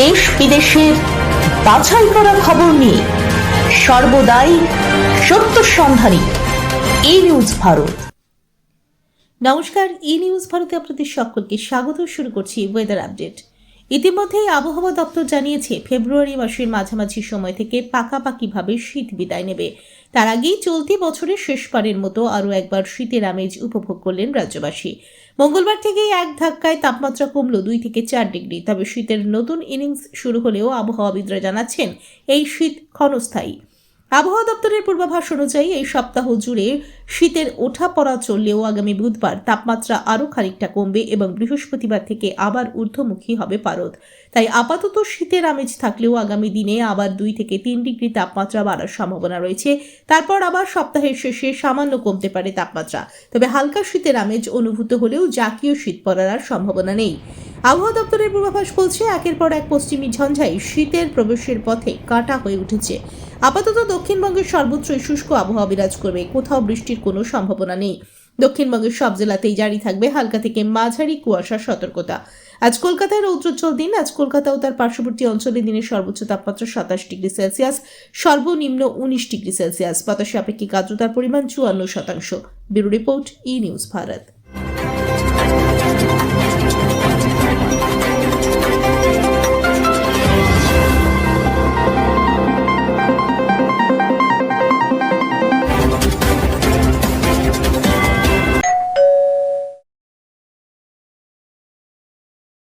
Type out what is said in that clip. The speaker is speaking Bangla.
দেশ বিদেশের বাছাই করা খবর নিয়ে সর্বদাই সত্য সন্ধানী এই নিউজ ভারত। নমস্কার ই নিউজ ভারতে আপনাদের সকলকে স্বাগত, শুরু করছি ওয়েদার আপডেট ইতিমধ্যেই আবহাওয়া দপ্তর জানিয়েছে, ফেব্রুয়ারি মাসের মাঝামাঝি সময় থেকে পাকাপাকিভাবে শীত বিদায় নেবে। তার আগেই চলতি বছরের শেষবারের মতো আরও একবার শীতের আমেজ উপভোগ করলেন রাজ্যবাসী। মঙ্গলবার থেকেই এক ধাক্কায় তাপমাত্রা কমলো দুই থেকে চার ডিগ্রি। তবে শীতের নতুন ইনিংস শুরু হলেও আবহাওয়াবিদরা জানাচ্ছেন, এই শীত ক্ষণস্থায়ী। আবহাওয়া দপ্তরের পূর্বাভাস অনুযায়ী এই সপ্তাহ জুড়ে শীতের ওঠা পড়া চললেও আগামী বুধবার তাপমাত্রা আরও খানিকটা কমবে এবং বৃহস্পতিবার থেকে আবার ঊর্ধ্বমুখী হবে পারদ। তাই আপাতত শীতের আমেজ থাকলেও আগামী দিনে আবার দুই থেকে তিন ডিগ্রি তাপমাত্রা বাড়ার সম্ভাবনা রয়েছে। তারপর আবার সপ্তাহের শেষে সামান্য কমতে পারে তাপমাত্রা। তবে হালকা শীতের আমেজ অনুভূত হলেও জাতীয় শীত পড়ার আর সম্ভাবনা নেই। আবহাওয়া দপ্তরের পূর্বাভাস বলছে, একের পর এক পশ্চিমী ঝঞ্ঝাই শীতের প্রবেশের পথে কাটা হয়ে উঠেছে। আপাতত দক্ষিণবঙ্গের সর্বত্রই শুষ্ক আবহাওয়া বিরাজ করবে, কোথাও বৃষ্টির কোনো সম্ভাবনা নেই। দক্ষিণবঙ্গের সব জেলাতেই জারি থাকবে হালকা থেকে মাঝারি কুয়াশার সতর্কতা। আজ কলকাতায় রৌদ্রোজ্জ্বল দিন, আজ কলকাতা ও তার পার্শ্ববর্তী অঞ্চলে দিনের সর্বোচ্চ তাপমাত্রা সাতাশ ডিগ্রি সেলসিয়াস, সর্বনিম্ন উনিশ ডিগ্রি সেলসিয়াস। বাতাসে আপেক্ষিক আর্দ্রতার পরিমাণ চুয়ান্ন শতাংশ। Bureau report, E news Bharat.